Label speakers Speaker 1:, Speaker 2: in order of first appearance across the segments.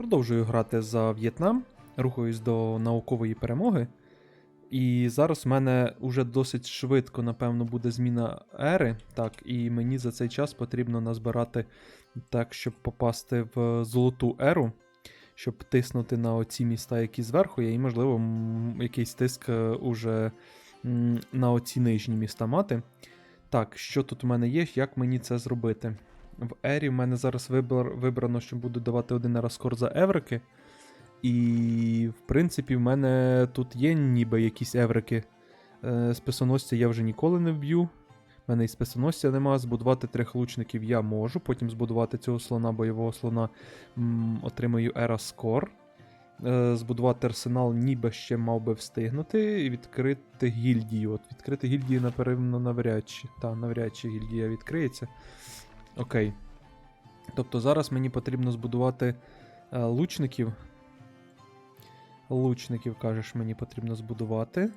Speaker 1: Продовжую грати за В'єтнам, рухаюсь до наукової перемоги. І зараз в мене вже досить швидко, напевно, буде зміна ери. Так, і мені за цей час потрібно назбирати так, щоб попасти в золоту еру, щоб тиснути на оці міста, які зверху є, і, можливо, якийсь тиск е, уже на оці нижні міста мати. Так, що тут у мене є, як мені це зробити? В Ері в мене зараз вибор, вибрано, що буду давати один раскор за еврики. І, в принципі, в мене тут є ніби якісь еврики. Е, списоносця я вже ніколи не вб'ю. У мене і списоносця нема. Збудувати трьох лучників я можу. Потім збудувати цього слона, бойового слона м, отримаю Ера Скор. Е, збудувати арсенал ніби ще мав би встигнути. І відкрити гільдію. От відкрити гільдію, напевно, навряд чи. Та, навряд чи гільдія відкриється. Окей. Тобто зараз мені потрібно збудувати е, лучників. Лучників, кажеш, мені потрібно збудувати.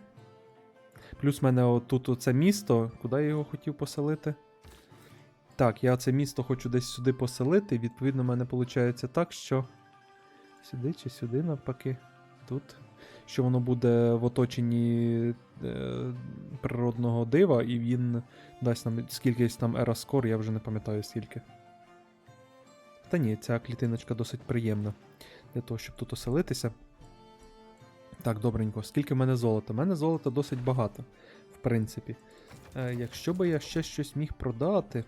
Speaker 1: Плюс в мене отут оце місто. Куди я його хотів поселити? Так, я це місто хочу десь сюди поселити. Відповідно, в мене виходить так, що. Сюди чи сюди, навпаки. Тут. Що воно буде в оточенні е, природного дива, і він дасть нам скількись там ераскор, я вже не пам'ятаю скільки. Та ні, ця клітиночка досить приємна для того, щоб тут оселитися. Так, добренько. Скільки в мене золота? У мене золота досить багато, в принципі. Е, якщо би я ще щось міг продати.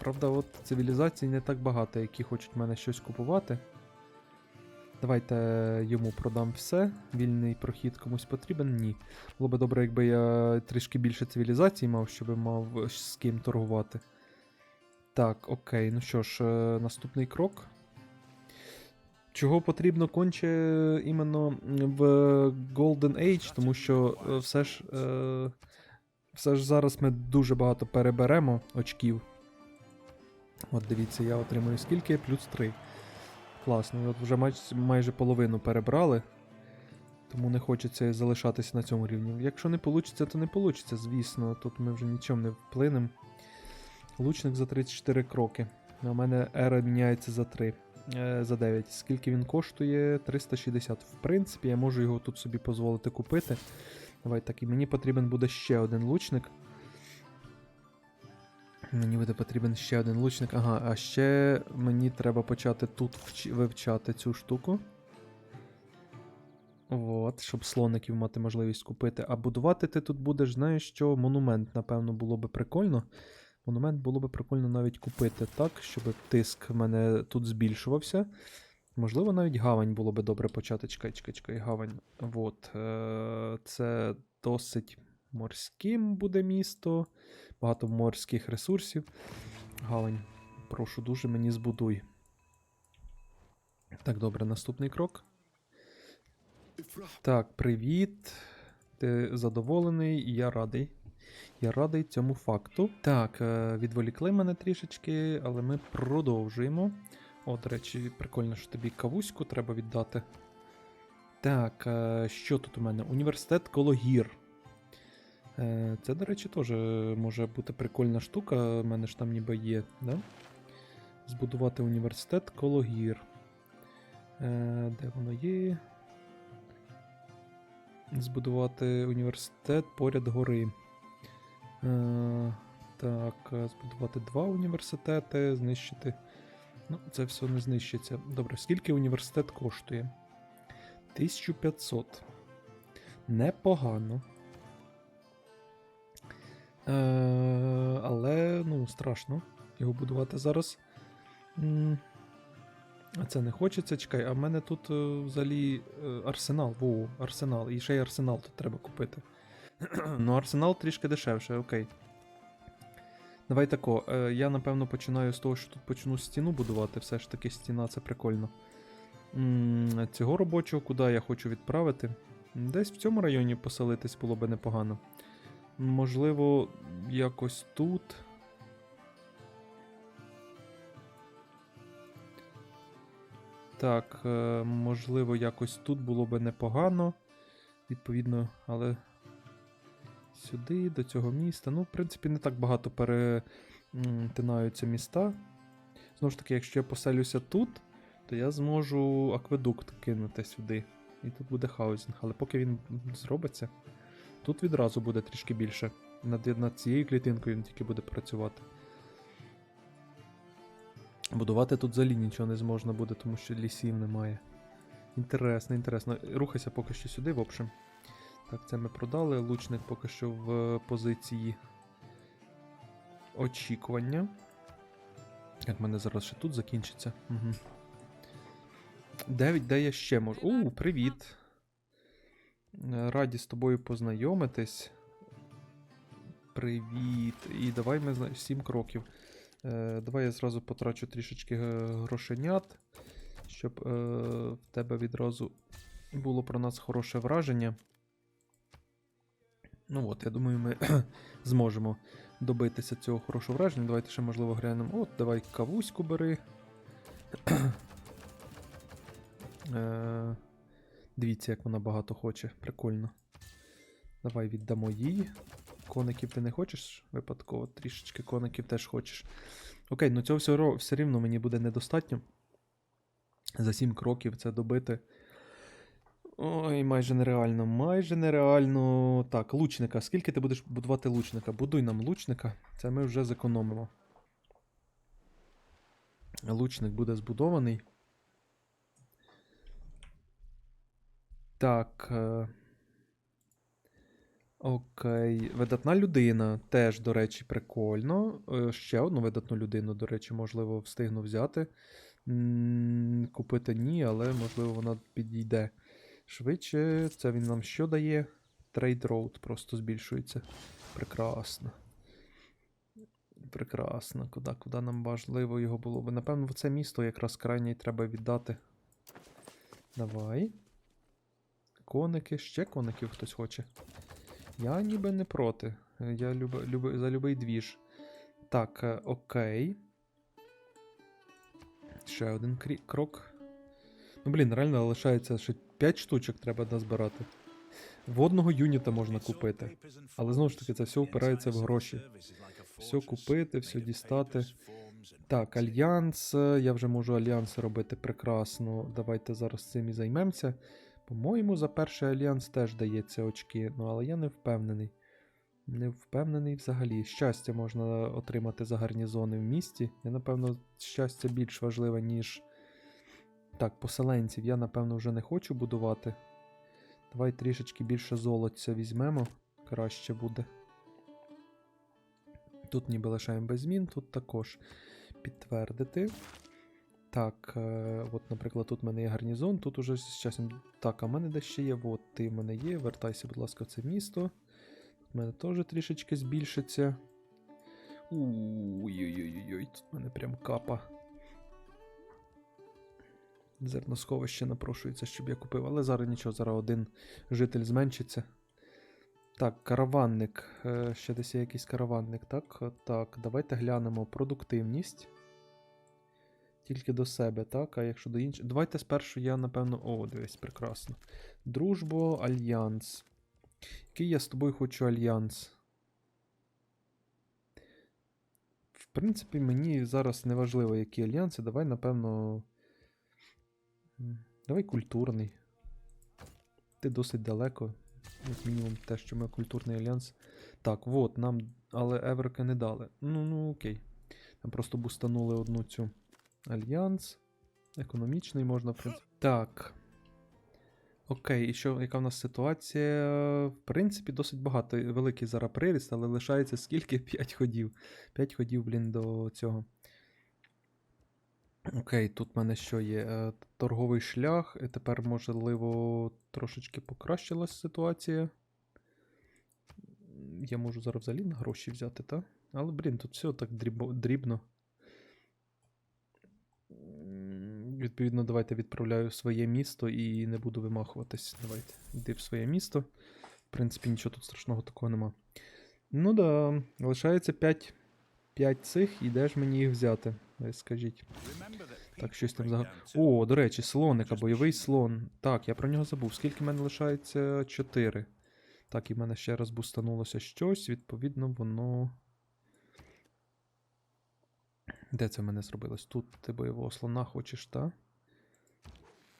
Speaker 1: Правда, от цивілізацій не так багато, які хочуть в мене щось купувати. Давайте йому продам все. Вільний прохід комусь потрібен? Ні. Було би добре, якби я трішки більше цивілізацій мав, щоб мав з ким торгувати. Так, окей, ну що ж, е, наступний крок. Чого потрібно конче іменно в Golden Age, тому що е, все ж, е, все ж зараз ми дуже багато переберемо очків. От дивіться, я отримую скільки? Плюс 3. Класно, от вже май, майже половину перебрали. Тому не хочеться залишатися на цьому рівні. Якщо не вийде, то не вийде, звісно. Тут ми вже нічим не вплинемо. Лучник за 34 кроки. У мене ера міняється за 3. Е, за 9. Скільки він коштує? 360. В принципі, я можу його тут собі дозволити купити. Давай так, і мені потрібен буде ще один лучник. Мені буде потрібен ще один лучник. Ага, а ще мені треба почати тут вивчати цю штуку. От, щоб слоників мати можливість купити. А будувати ти тут будеш, знаєш що, монумент, напевно, було би прикольно. Монумент було би прикольно навіть купити так, щоб тиск в мене тут збільшувався. Можливо, навіть гавань було би добре почати. Чекай, чекай, чекай, гавань. От, е- це досить морським буде місто. Багато морських ресурсів. Гавань, прошу дуже, мені збудуй. Так, добре, наступний крок. Так, привіт. Ти задоволений, і я радий. Я радий цьому факту. Так, е, відволікли мене трішечки, але ми продовжуємо. О, до речі, прикольно, що тобі кавуську треба віддати. Так, е, що тут у мене? Університет Кологір. Е, Це, до речі, теж може бути прикольна штука. У мене ж там ніби є, да? Збудувати університет Кологір. Е, Де воно є? Збудувати університет поряд гори. Е, так, збудувати два університети, знищити. Ну, це все не знищиться. Добре, скільки університет коштує? 1500. Непогано. Е, але, ну, страшно його будувати зараз. А це не хочеться. Чекай, а в мене тут е, взагалі е, арсенал. Воу, арсенал. І ще й арсенал тут треба купити. ну, арсенал трішки дешевше, окей. Давай тако. Е, я напевно починаю з того, що тут почну стіну будувати. Все ж таки стіна це прикольно. Цього робочого куди я хочу відправити? Десь в цьому районі поселитись було би непогано. Можливо, якось тут. Так, е, можливо, якось тут було би непогано. Відповідно, але сюди, до цього міста. Ну, в принципі, не так багато перетинаються міста. Знову ж таки, якщо я поселюся тут, то я зможу акведукт кинути сюди. І тут буде хаузінг. Але поки він зробиться, тут відразу буде трішки більше. Над, над цією клітинкою він тільки буде працювати. Будувати тут взагалі нічого не зможна буде, тому що лісів немає. Інтересно, інтересно. Рухайся поки що сюди, в общем. Так, це ми продали. Лучник поки що в позиції очікування. Як мене зараз ще тут закінчиться. Угу. 9, де я ще можу. У, привіт. Е, Раді з тобою познайомитись. Привіт. І давай ми зна- 7 кроків. Е, давай я зразу потрачу трішечки е, грошенят, щоб в тебе відразу було про нас хороше враження. Ну от, я думаю, ми зможемо добитися цього хорошого враження. Давайте ще, можливо, глянемо. От, давай кавуську бери. Дивіться, як вона багато хоче. Прикольно. Давай віддамо їй. Коників ти не хочеш випадково? Трішечки коників теж хочеш. Окей, ну цього все, все рівно мені буде недостатньо. За 7 кроків це добити. Ой, майже нереально, майже нереально. Так, лучника. Скільки ти будеш будувати лучника? Будуй нам лучника. Це ми вже зекономимо. Лучник буде збудований. Так. е, Окей. Видатна людина. Теж, до речі, прикольно. Е, Ще одну видатну людину, до речі, можливо, встигну взяти. Купити ні, але можливо вона підійде. Швидше, це він нам що дає? Трейд роуд просто збільшується. Прекрасно. Прекрасно. Куди, куди нам важливо його було би? Напевно, в це місто якраз крайнє й треба віддати. Давай. Коники, ще коників хтось хоче. Я ніби не проти. Я люб, люб, за любий двіж. Так, е, окей. Ще один крок. Ну, блін, реально лишається ще 5 штучок треба назбирати. Водного юніта можна купити. Але знову ж таки, це все впирається в гроші. Все купити, все дістати. Так, альянс. Я вже можу альянс робити прекрасно. Давайте зараз цим і займемося. По-моєму, за перший альянс теж дається очки, ну але я не впевнений. Не впевнений взагалі. Щастя можна отримати за гарнізони в місті. Я, напевно, щастя більш важливе, ніж. Так, поселенців я, напевно, вже не хочу будувати. Давай трішечки більше золотця візьмемо. Краще буде. Тут ніби лишаємо без змін, тут також підтвердити. Так, е, от, наприклад, тут в мене є гарнізон, тут уже з часом. Так, а в мене де ще є. От ти в мене є. Вертайся, будь ласка, в це місто. В мене теж трішечки збільшиться. Ой-ой-ой, тут в мене прям капа. Зерносховище напрошується, щоб я купив, але зараз нічого, зараз один житель зменшиться. Так, караванник. Е, Ще десь є якийсь караванник, так? Так, давайте глянемо продуктивність. Тільки до себе, так? А якщо до інших. Давайте спершу я, напевно. О, дивись, прекрасно. Дружбо, альянс. Який я з тобою хочу альянс? В принципі, мені зараз не важливо, які альянси. Давай, напевно. Давай культурний. Ти досить далеко. Як мінімум те, що ми культурний альянс. Так, от, нам. Але Еверка не дали. Ну, ну окей. Там просто бустанули одну цю. Альянс. Економічний можна, в принципі. Так. Окей, і що, яка в нас ситуація? В принципі, досить багато. Великий зараз приріст, але лишається скільки? 5 ходів. 5 ходів, блін, до цього. Окей, тут в мене що є? Е, Торговий шлях. І тепер, можливо, трошечки покращилась ситуація. Я можу зараз взагалі на гроші взяти, так? Але, блін, тут все так дрібно. М, Відповідно, давайте відправляю в своє місто і не буду вимахуватись. Давайте, йди в своє місто. В принципі, нічого тут страшного такого нема. Ну да, лишається 5, 5 цих, і де ж мені їх взяти? Ви скажіть. Так, щось там за. О, до речі, слоника, бойовий слон. Так, я про нього забув. Скільки в мене лишається? 4. Так, і в мене ще раз бустанулося щось, відповідно, воно. Де це в мене зробилось? Тут ти бойового слона хочеш, та?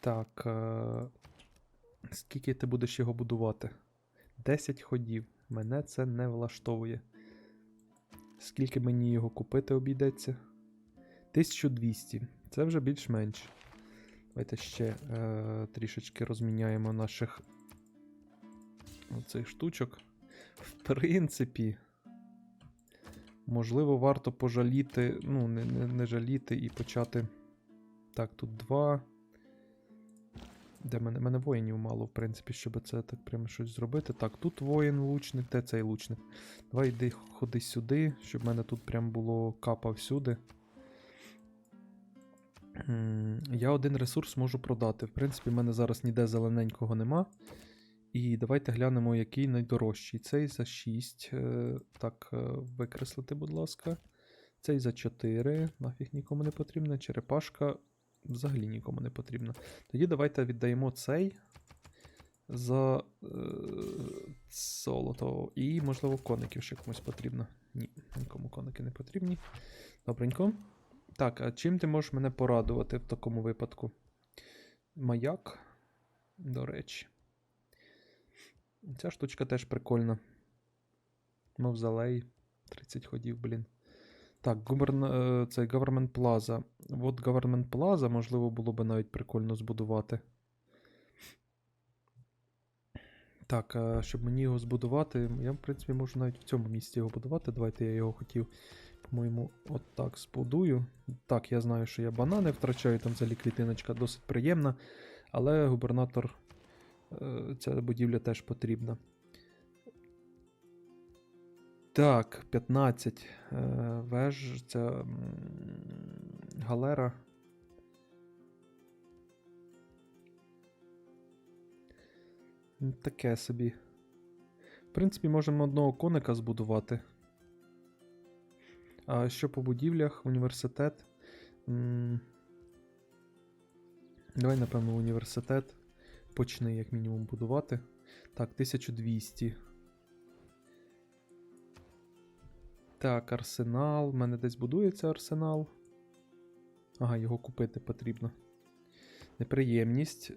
Speaker 1: Так. Е... Скільки ти будеш його будувати? 10 ходів. Мене це не влаштовує. Скільки мені його купити обійдеться? 1200. Це вже більш-менш. Давайте ще е, трішечки розміняємо наших оцих штучок. В принципі, можливо, варто пожаліти, ну, не, не, не жаліти і почати. Так, тут два. Де мене, мене воїнів мало, в принципі, щоб це так прямо щось зробити. Так, тут воїн лучник, де цей лучник? Давай йди ходи сюди, щоб в мене тут прям було капа всюди. Я один ресурс можу продати. В принципі, в мене зараз ніде зелененького нема. І давайте глянемо, який найдорожчий. Цей за 6. е, Так, е, викреслити, будь ласка. Цей за 4. Нафіг нікому не потрібна. Черепашка взагалі нікому не потрібна. Тоді давайте віддаємо цей за е, золото. І, можливо, коників ще комусь потрібно. Ні, нікому коники не потрібні. Добренько. Так, а чим ти можеш мене порадувати в такому випадку? Маяк, до речі. Ця штучка теж прикольна. Мавзолей. 30 ходів, блін. Так, е, це Government Plaza. От Government Plaza, можливо, було би навіть прикольно збудувати. Так, щоб мені його збудувати, я, в принципі, можу навіть в цьому місці його будувати. Давайте я його хотів, по-моєму, от так збудую. Так, я знаю, що я банани втрачаю, там взагалі клітиночка досить приємна, але губернатор, е, ця будівля теж потрібна. Так, 15. Е, веж, це галера. Таке собі. В принципі, можемо одного коника збудувати. А що по будівлях, університет. Давай, напевно, університет. Почни, як мінімум, будувати. Так, 1200. Так, арсенал. У мене десь будується арсенал. Ага, його купити потрібно. Неприємність.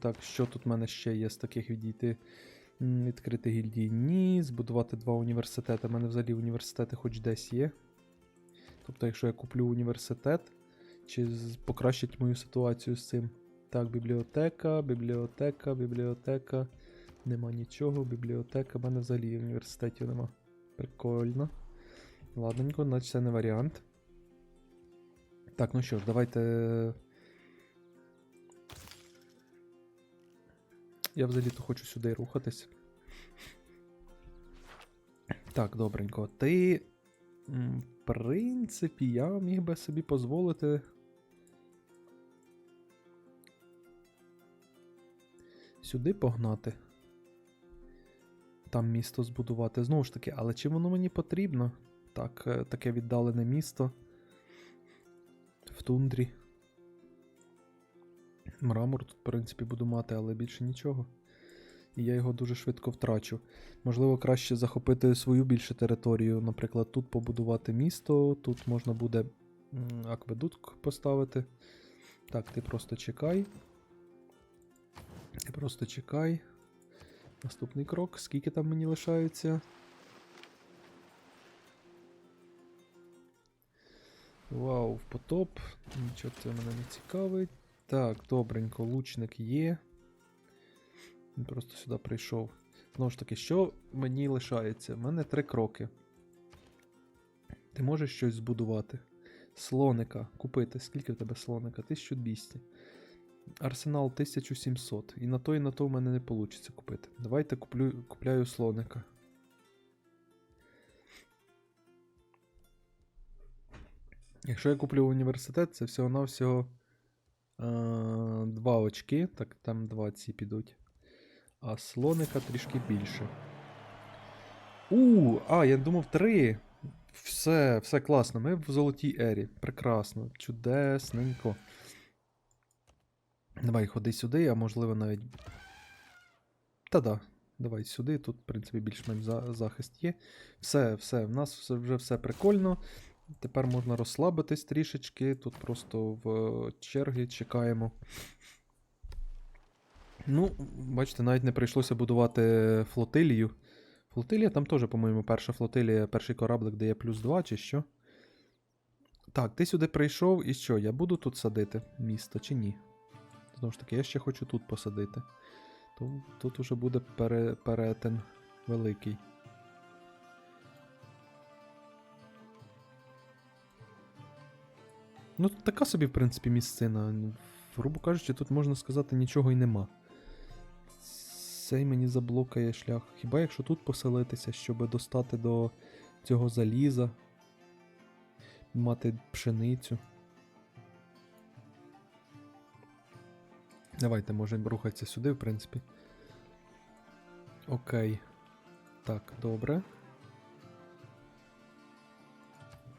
Speaker 1: Так, що тут в мене ще є з таких відійти? Відкрити гільдії. Ні. Збудувати два університети. У мене взагалі університети хоч десь є. Тобто, якщо я куплю університет, чи покращить мою ситуацію з цим. Так, бібліотека, бібліотека, бібліотека. Нема нічого, бібліотека. У мене взагалі університетів нема. Прикольно. Ладненько, значить це не варіант. Так, ну що ж, давайте. Я взагалі-то хочу сюди рухатись. Так, добренько. Ти. В принципі, я міг би собі дозволити. Сюди погнати. Там місто збудувати. Знову ж таки, але чи воно мені потрібно? Так, е, таке віддалене місто. В тундрі. Мрамор тут, в принципі, буду мати, але більше нічого. І я його дуже швидко втрачу. Можливо, краще захопити свою більше територію. Наприклад, тут побудувати місто, тут можна буде м, акведук поставити. Так, ти просто чекай. Просто чекай. Наступний крок. Скільки там мені лишається? Вау, в потоп. Нічого це мене не цікавить. Так, добренько, лучник є. Він просто сюди прийшов. Знову ж таки, що мені лишається? У мене три кроки. Ти можеш щось збудувати. Слоника купити. Скільки в тебе слоника? 1200. Арсенал 1700. І на то, і на то в мене не вийде купити. Давайте куплю, купляю слоника. Якщо я куплю університет, це всього-навсього е, два очки. Так, там два ці підуть. А слоника трішки більше. У, а, я думав три. Все, все класно. Ми в золотій ері. Прекрасно. Чудесненько. Давай, ходи сюди, а можливо навіть. Та-да. Давай сюди. Тут, в принципі, більш-менш за- захист є. Все, все, в нас вже все прикольно. Тепер можна розслабитись трішечки. Тут просто в черги чекаємо. Ну, бачите, навіть не прийшлося будувати флотилію. Флотилія там теж, по-моєму, перша флотилія, перший кораблик дає плюс 2 чи що. Так, ти сюди прийшов і що? Я буду тут садити місто чи ні? Знову ж таки, я ще хочу тут посадити. То, тут уже буде пере, перетин великий. Ну, така собі, в принципі, місцина. Грубо кажучи, тут можна сказати, нічого й нема. Цей мені заблокає шлях. Хіба якщо тут поселитися, щоб достати до цього заліза, мати пшеницю. Давайте можемо рухатися сюди, в принципі. Окей. Так, добре.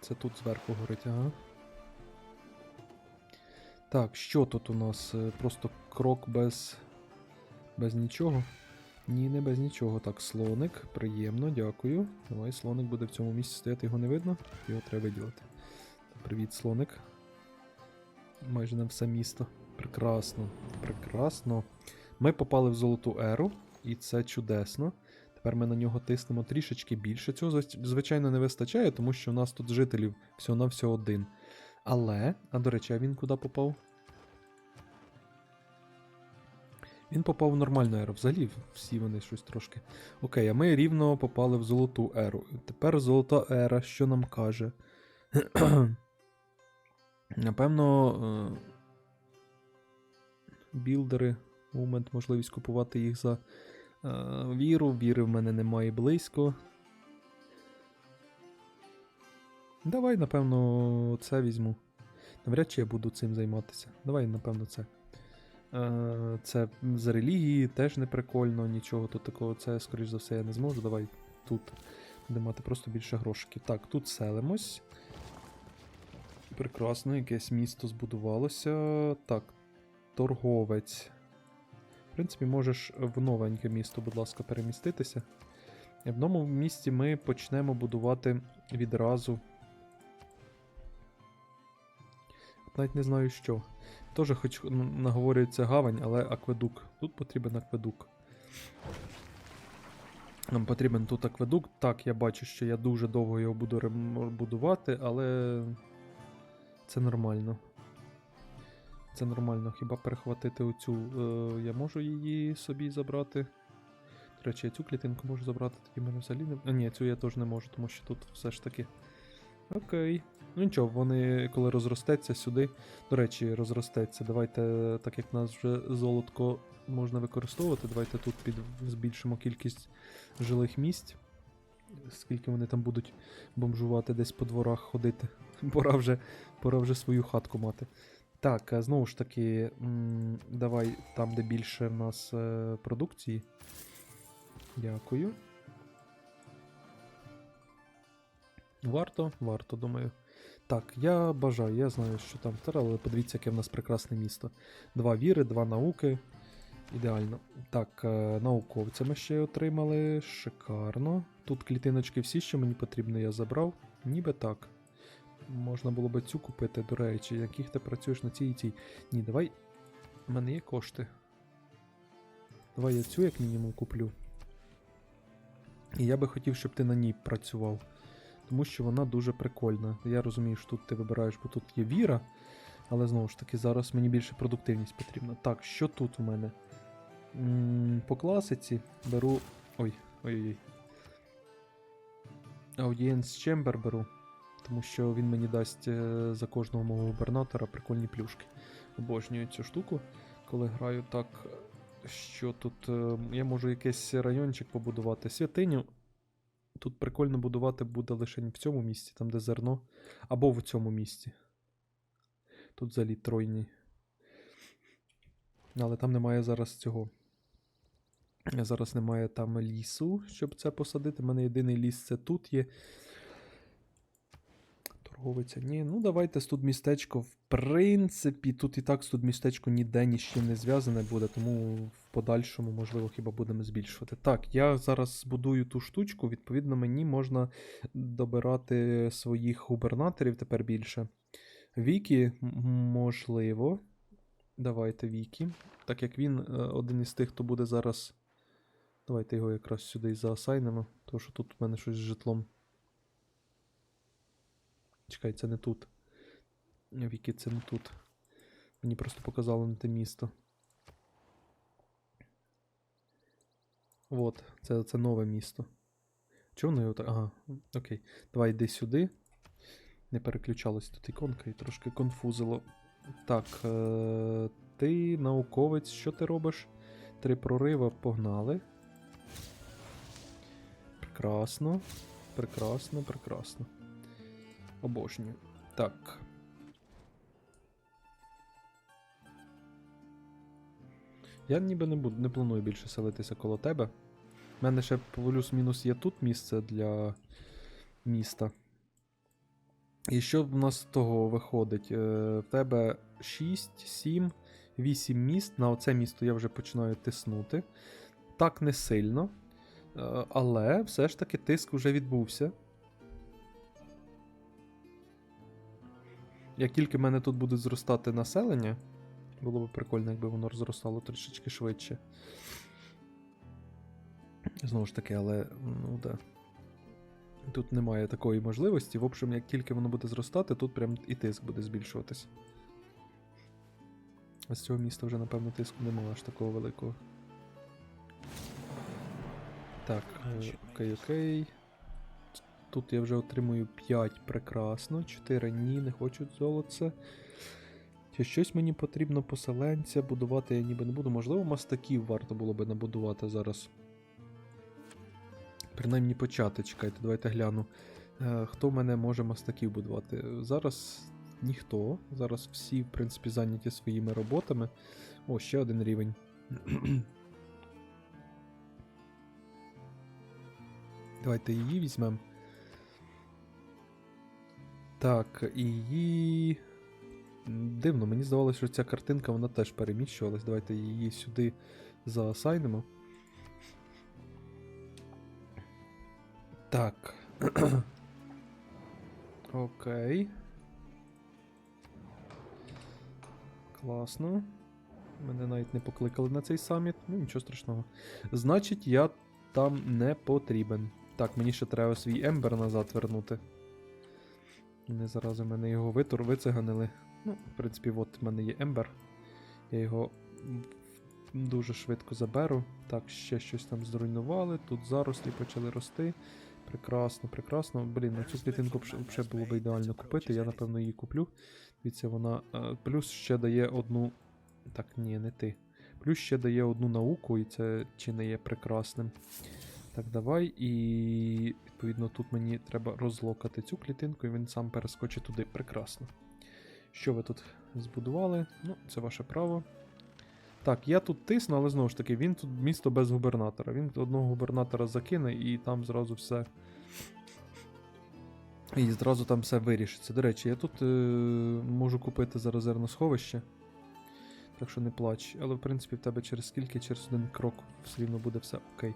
Speaker 1: Це тут зверху горить, ага. Так, що тут у нас? Е, Просто крок без. без нічого. Ні, не без нічого. Так, слоник. Приємно, дякую. Давай, слоник буде в цьому місці стояти, його не видно. Його треба виділити. Привіт, слоник. Майже на все місто. Прекрасно. Прекрасно. Ми попали в золоту еру, і це чудесно. Тепер ми на нього тиснемо трішечки більше. Цього, звичайно, не вистачає, тому що у нас тут жителів всього-навсього один. Але, а до речі, він куди попав? Він попав в нормальну еру. Взагалі, всі вони щось трошки. Окей, а ми рівно попали в золоту еру. Тепер золота ера, що нам каже? Напевно, е, білдери, момент, можливість купувати їх за е, віру. Віри в мене немає близько. Давай, напевно, це візьму. Навряд чи я буду цим займатися. Давай, напевно, це. Е, Це з релігії теж не прикольно, нічого тут такого. Це, скоріш за все, я не зможу. Давай тут будемо мати просто більше грошиків. Так, тут селимось. Прекрасно, якесь місто збудувалося. Так, торговець. В принципі, можеш в новеньке місто, будь ласка, переміститися. І в новому місті ми почнемо будувати відразу. Навіть не знаю що. Теж хоч наговорюється гавань, але акведук. Тут потрібен акведук. Нам потрібен тут акведук. Так, я бачу, що я дуже довго його буду будувати, але це нормально. Це нормально. Хіба перехватити оцю. Е, я можу її собі забрати. До речі, я цю клітинку можу забрати, тоді мене взагалі не. А, ні, цю я теж не можу, тому що тут все ж таки. Окей. Ну нічого, вони коли розростеться сюди. До речі, розростеться. Давайте, так як в нас вже золотко можна використовувати, давайте тут під... збільшимо кількість жилих місць. Скільки вони там будуть бомжувати, десь по дворах ходити. Пора вже, пора вже свою хатку мати. Так, знову ж таки, давай там, де більше в нас е, продукції. Дякую. Варто, варто, думаю. Так, я бажаю, я знаю, що там втора, але подивіться, яке в нас прекрасне місто. Два віри, два науки. Ідеально. Так, е, науковця ми ще отримали. Шикарно. Тут клітиночки всі, що мені потрібно, я забрав. Ніби так. Можна було би цю купити, до речі, яких ти працюєш на цій і цій. Ні, давай. У мене є кошти. Давай я цю як мінімум куплю. І я би хотів, щоб ти на ній працював. Тому що вона дуже прикольна. Я розумію, що тут ти вибираєш, бо тут є віра. Але знову ж таки, зараз мені більше продуктивність потрібна. Так, що тут у мене? М, По класиці беру. Ой, ой-ой. Audience Chamber беру. Тому що він мені дасть е, за кожного мого губернатора прикольні плюшки. Обожнюю цю штуку, коли граю так. Що тут. е, Я можу якийсь райончик побудувати. Святиню. Тут прикольно будувати буде лише в цьому місці, там де зерно, або в цьому місці. Тут взагалі тройні. Але там немає зараз цього. Зараз немає там лісу, щоб це посадити. У мене єдиний ліс це тут є. Торговиця. Ні, ну давайте тут містечко. В принципі, тут і так тут містечко ніде ні з не зв'язане буде, тому в подальшому, можливо, хіба будемо збільшувати. Так, я зараз збудую ту штучку, відповідно, мені можна добирати своїх губернаторів тепер більше. Віки, м- можливо. Давайте Вікі. Так як він е, один із тих, хто буде зараз. Давайте його якраз сюди і заасайнемо, тому що тут у мене щось з житлом. Чекай, це не тут. Вікі, це не тут. Мені просто показало не те місто. Вот, це, це нове місто. Чого воно його так? Ага, окей. Давай йди сюди. Не переключалась тут іконка і трошки конфузило. Так, е- ти науковець, що ти робиш? Три прорива погнали. Прекрасно. Прекрасно, прекрасно. Обожнюю. Так. Я ніби не буду, не планую більше селитися коло тебе. У мене ще плюс-мінус є тут місце для міста. І що в нас з того виходить? Е, в тебе 6, 7, 8 міст. На оце місто я вже починаю тиснути. Так не сильно. Е, але все ж таки тиск вже відбувся. Як тільки в мене тут буде зростати населення, було б прикольно, якби воно зростало трішечки швидше. Знову ж таки, але ну да. Тут немає такої можливості. В общем, як тільки воно буде зростати, тут прям і тиск буде збільшуватись. А з цього міста вже, напевно, тиску немає аж такого великого. Так, е, окей, окей. Тут я вже отримую 5 прекрасно, 4 ні, не хочу золоце. Чи щось мені потрібно поселенця, будувати я ніби не буду. Можливо, мастаків варто було би набудувати зараз. Принаймні почати, чекайте, давайте гляну. Е, хто в мене може мастаків будувати? Зараз ніхто. Зараз всі, в принципі, зайняті своїми роботами. О, ще один рівень. Давайте її візьмемо. Так, її. Дивно, мені здавалося, що ця картинка вона теж переміщувалась. Давайте її сюди заасайнемо. Так. Окей. Класно. Мене навіть не покликали на цей саміт. Ну, нічого страшного. Значить, я там не потрібен. Так, мені ще треба свій ембер назад вернути. Не зарази мене його витур вициганили. Ну, в принципі, от в мене є ембер. Я його дуже швидко заберу. Так, ще щось там зруйнували. Тут зарослі почали рости. Прекрасно, прекрасно. Блін, на цю клітинку взагалі було б ідеально купити. Я, напевно, її куплю. Дивіться, вона. е, Плюс ще дає одну. Так, ні, не ти. Плюс ще дає одну науку, і це чи не є прекрасним. Так, давай. І відповідно тут мені треба розлокати цю клітинку, і він сам перескочить туди. Прекрасно. Що ви тут збудували? Ну, це ваше право. Так, я тут тисну, але знову ж таки, він тут місто без губернатора. Він одного губернатора закине і там зразу все. І зразу там все вирішиться. До речі, я тут е- можу купити за резервне сховище. Так що не плач. Але в принципі в тебе через скільки, через один крок все рівно буде все окей.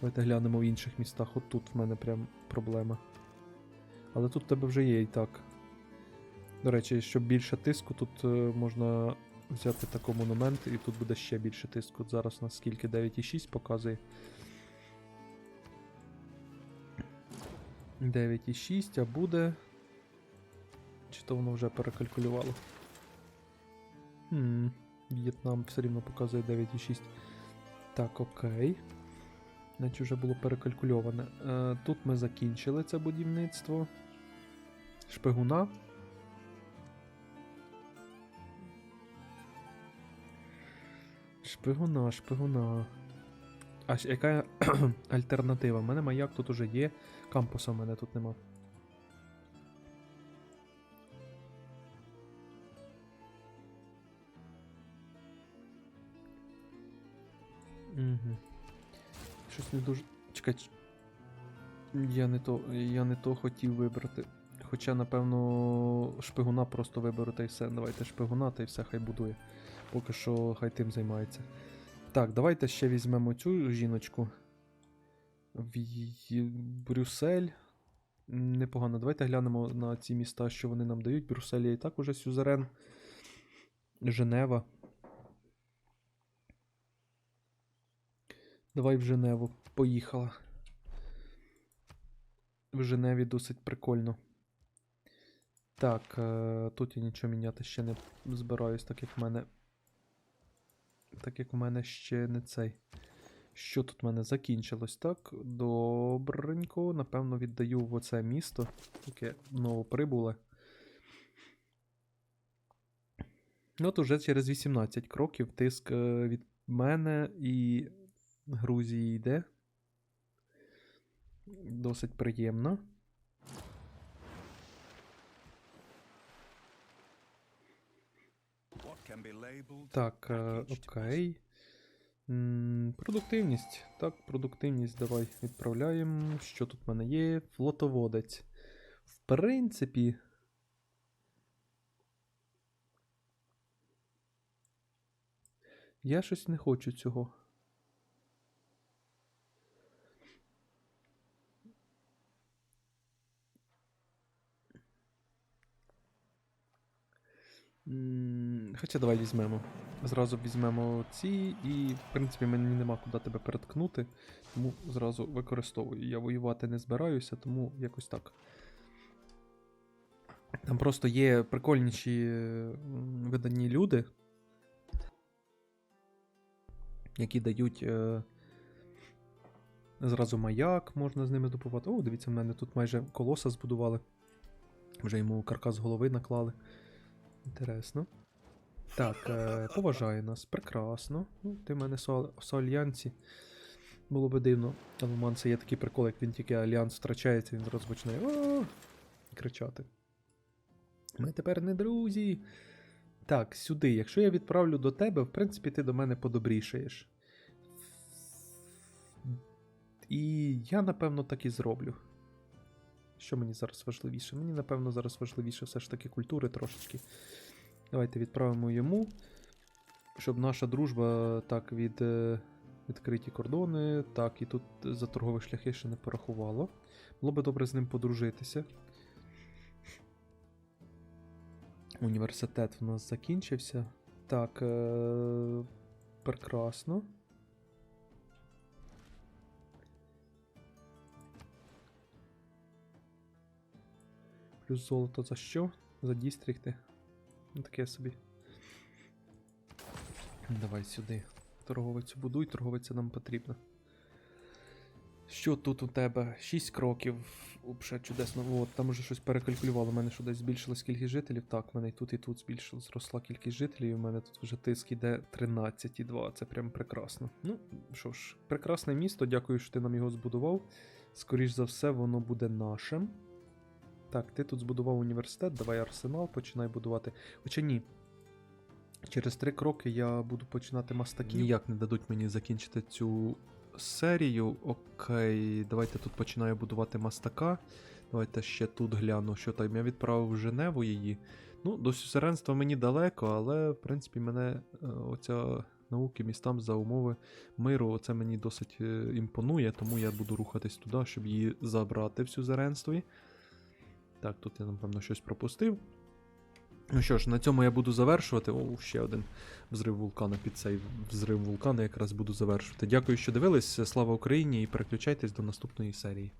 Speaker 1: Давайте глянемо в інших містах. От тут в мене прям проблема. Але тут в тебе вже є і так. До речі, щоб більше тиску, тут е, можна взяти такий монумент, і тут буде ще більше тиску. От Зараз у нас скільки 9,6 показує. 9,6, а буде. Чи то воно вже перекалькулювало? Хм, В'єтнам все рівно показує 9,6. Так, окей. Значить вже було перекалькульоване. Е, тут ми закінчили це будівництво. Шпигуна. Шпигуна, шпигуна. А яка альтернатива? У мене маяк тут уже є. Кампуса в мене тут нема. Угу. Щось не дуже. Чекай. Я не то, я не то хотів вибрати. Хоча, напевно, шпигуна просто виберу та й все. Давайте шпигуна та й все хай будує. Поки що хай тим займається. Так, давайте ще візьмемо цю жіночку. В Брюссель. Непогано. Давайте глянемо на ці міста, що вони нам дають. Брюссель є і так уже сюзерен. Женева. Давай в Женеву. Поїхала. В Женеві досить прикольно. Так, е, тут я нічого міняти ще не збираюсь, так як в мене. Так як в мене ще не цей. Що тут в мене закінчилось? Так, добренько. Напевно, віддаю в оце місто, яке новоприбуле. От уже через 18 кроків тиск е, від мене і Грузії йде. Досить приємно. Так, е, окей. Продуктивність. Так, продуктивність давай відправляємо. Що тут в мене є? Флотоводець. В принципі. Я щось не хочу цього. Хоча давай візьмемо. Зразу візьмемо ці, і, в принципі, мені нема куди тебе переткнути, тому зразу використовую. Я воювати не збираюся, тому якось так. Там просто є прикольніші видані люди, які дають е, зразу маяк, можна з ними добувати. О, дивіться, в мене тут майже колоса збудували. Вже йому каркас голови наклали. Інтересно. Так, е, поважає нас. Прекрасно. Ну, ти в мене со, со альянсі. Було би дивно. Але у Манса є такий прикол, як він тільки альянс втрачається, він зразу починає «О!» кричати. Ми тепер не друзі. Так, сюди. Якщо я відправлю до тебе, в принципі, ти до мене подобрішаєш. І я, напевно, так і зроблю. Що мені зараз важливіше? Мені, напевно, зараз важливіше все ж таки культури трошечки. Давайте відправимо йому. Щоб наша дружба так від е, відкриті кордони, так, і тут за торгові шляхи ще не порахувало. Було би добре з ним подружитися. Університет в нас закінчився. Так, е- прекрасно. Плюс золото за що? За дістрикти. Ну таке собі. Давай сюди. Торговицю будуй, торговиця нам потрібна. Що тут у тебе? 6 кроків. Взагалі чудесно. От, там уже щось перекалькулювало. У мене що десь збільшилась кількість жителів. Так, в мене і тут, і тут збільшилась, зросла кількість жителів. і У мене тут вже тиск іде 13,2. Це прям прекрасно. Ну, що ж, прекрасне місто. Дякую, що ти нам його збудував. Скоріш за все, воно буде нашим. Так, ти тут збудував університет, давай арсенал, починай будувати. Хоча ні. Через три кроки я буду починати мастаків. Ніяк не дадуть мені закінчити цю серію. Окей, давайте тут починаю будувати мастака. Давайте ще тут гляну, що там. Я відправив в Женеву її. Ну, до сюзеренства мені далеко, але, в принципі, мене е, оця науки містам за умови миру, це мені досить е, імпонує, тому я буду рухатись туди, щоб її забрати в сюзеренстві. Так, тут я, напевно, щось пропустив. Ну що ж, на цьому я буду завершувати. О, ще один взрив вулкана під цей взрив вулкана якраз буду завершувати. Дякую, що дивились. Слава Україні і переключайтесь до наступної серії.